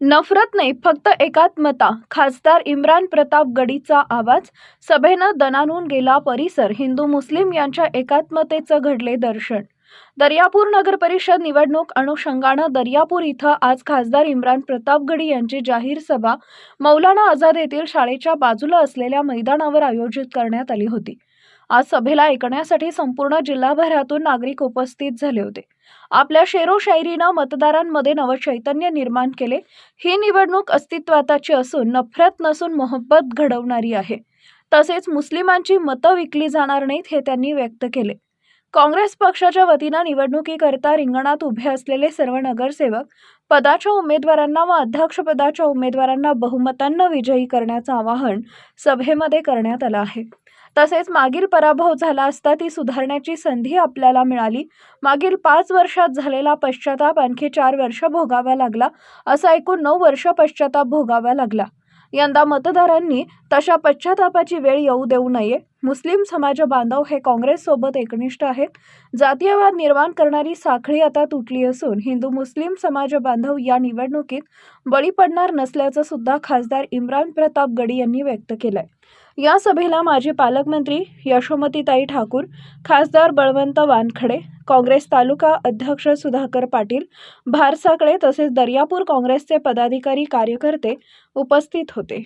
नफरत नाही फक्त एकात्मता. खासदार इम्रान प्रताप गडीचा आवाज. सभेनं दणानून गेला परिसर. हिंदू मुस्लिम यांच्या एकात्मतेचं घडले दर्शन. दर्यापूर नगर परिषद निवडणूक अनुषंगानं दर्यापूर इथं आज खासदार इम्रान प्रतापगडी यांची जाहीर सभा. मौलाना आझाद येथील शाळेच्या बाजूला असलेल्या मैदानावर आयोजित करण्यात आली होती. आज सभेला ऐकण्यासाठी संपूर्ण जिल्हाभरातून नागरिक उपस्थित झाले होते. आपल्या शेरो शायरीनं मतदारांमध्ये नवचैतन्य निर्माण केले. ही निवडणूक अस्तित्वाताची असून नफरत नसून मोहब्बत घडवणारी आहे. तसेच मुस्लिमांची मतं विकली जाणार नाहीत हे त्यांनी व्यक्त केले. काँग्रेस पक्षाच्या वतीनं निवडणुकीकरता रिंगणात उभे असलेले सर्व नगरसेवक पदाच्या उमेदवारांना व अध्यक्षपदाच्या उमेदवारांना बहुमतांना विजयी करण्याचं आवाहन सभेमध्ये करण्यात आलं आहे. तसेच मागील पराभव झाला असता ती सुधारण्याची संधी आपल्याला मिळाली. मागील पाच वर्षात झालेला पश्चाताप आणखी चार वर्ष भोगावा लागला असा ऐकून नऊ वर्ष पश्चाताप भोगावा लागला. यंदा मतदारांनी तशा पश्चातापाची वेळ येऊ देऊ नये. मुस्लिम समाज बांधव हे काँग्रेससोबत एकनिष्ठ आहेत. जातीयवाद निर्माण करणारी साखळी आता तुटली असून हिंदू मुस्लिम समाज बांधव या निवडणुकीत बळी पडणार नसल्याचं सुद्धा खासदार इम्रान प्रताप गडी यांनी व्यक्त केलंय. या सभेला माजी पालकमंत्री यशोमतीताई ठाकूर खासदार बळवंत वानखडे काँग्रेस तालुका अध्यक्ष सुधाकर पाटील भारसाकळे तसेच दर्यापूर काँग्रेसचे पदाधिकारी कार्यकर्ते उपस्थित होते.